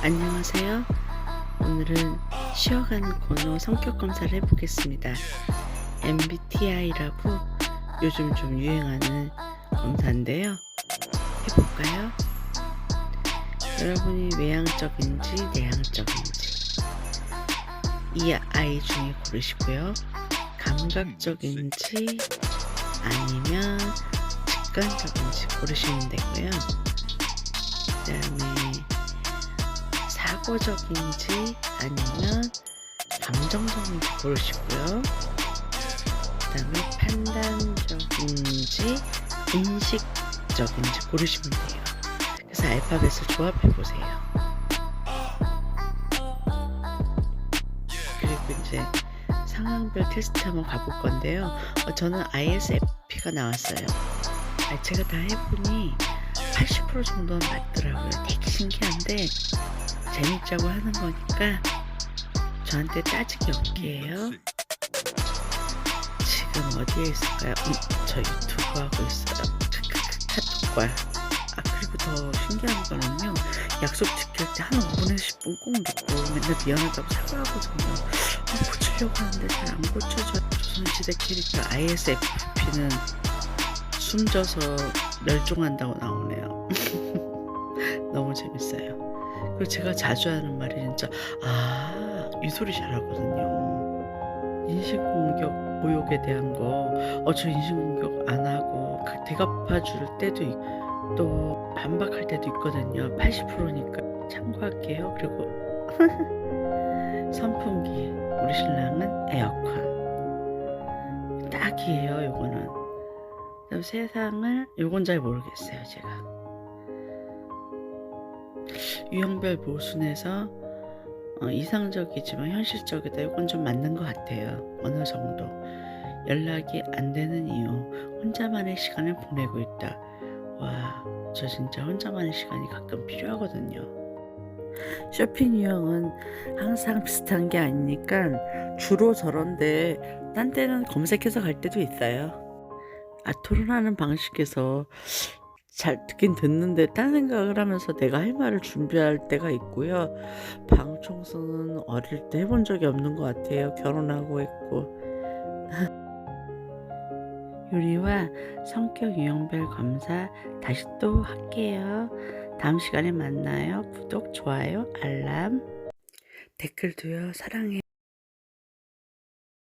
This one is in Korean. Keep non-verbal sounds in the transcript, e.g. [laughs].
안녕하세요. 오늘은 쉬어가는 번호 성격 검사를 해보겠습니다. MBTI라고 요즘 좀 유행하는 검사인데요. 해볼까요? 여러분이 외향적인지 내향적인지 이 아이 중에 고르시고요. 감각적인지 아니면 직관적인지 고르시면 되고요. 그 다음에 사고적인지 아니면 감정적인지 고르시고요. 그 다음에 판단적인지 인식적인지 고르시면 돼요. 그래서 알파벳을 조합해 보세요. 그리고 이제 상황별 테스트 한번 가볼 건데요. 어, 저는 ISFP가 나왔어요. 아, 제가 다 해보니 80% 정도는 맞더라고요. 되게 신기한데 재밌자고 하는 거니까 저한테 따지기 없게요. 지금 어디에 있을까요? 음, 저 유튜브 하고 있어요. 카톡과 아 그리고 더 신기한 거는요. 약속 지킬 때 한 5분에서 10분 꼭 늦고 맨날 미안하다고 사과하거든요. 아, 고치려고 하는데 잘 안 고쳐져. 조선시대 캐릭터 ISFP는 숨져서 멸종한다고 나오네요. [laughs] 너무 재밌어요. 그리고 제가 자주 하는 말이 진짜 아 유소리 잘하거든요. 인신공격 모욕에 대한 거, 어 저 인신공격 안 하고 그 대갚아 줄 때도 있고 또 반박할 때도 있거든요. 80%니까 참고할게요. 그리고 [laughs] 선풍기 우리 신랑은 에어컨 딱이에요. 요거는 세상을 요건 잘 모르겠어요. 제가 유형별 모순에서 어, 이상적이지만 현실적이다. 이건 좀 맞는 것 같아요. 어느 정도 연락이 안 되는 이유 혼자만의 시간을 보내고 있다. 와, 저 진짜 혼자만의 시간이 가끔 필요하거든요. 쇼핑 유형은 항상 비슷한 게 아니니까 주로 저런데 딴 때는 검색해서 갈 때도 있어요. 아, 토론하는 방식에서 잘 듣긴 듣는데 딴 생각을 하면서 내가 할 말을 준비할 때가 있고요. 방 청소는 어릴 때 해본 적이 없는 것 같아요. 결혼하고 했고. [laughs] 요리와 성격 유형별 검사 다시 또 할게요. 다음 시간에 만나요. 구독, 좋아요, 알람, 댓글도요. 사랑해.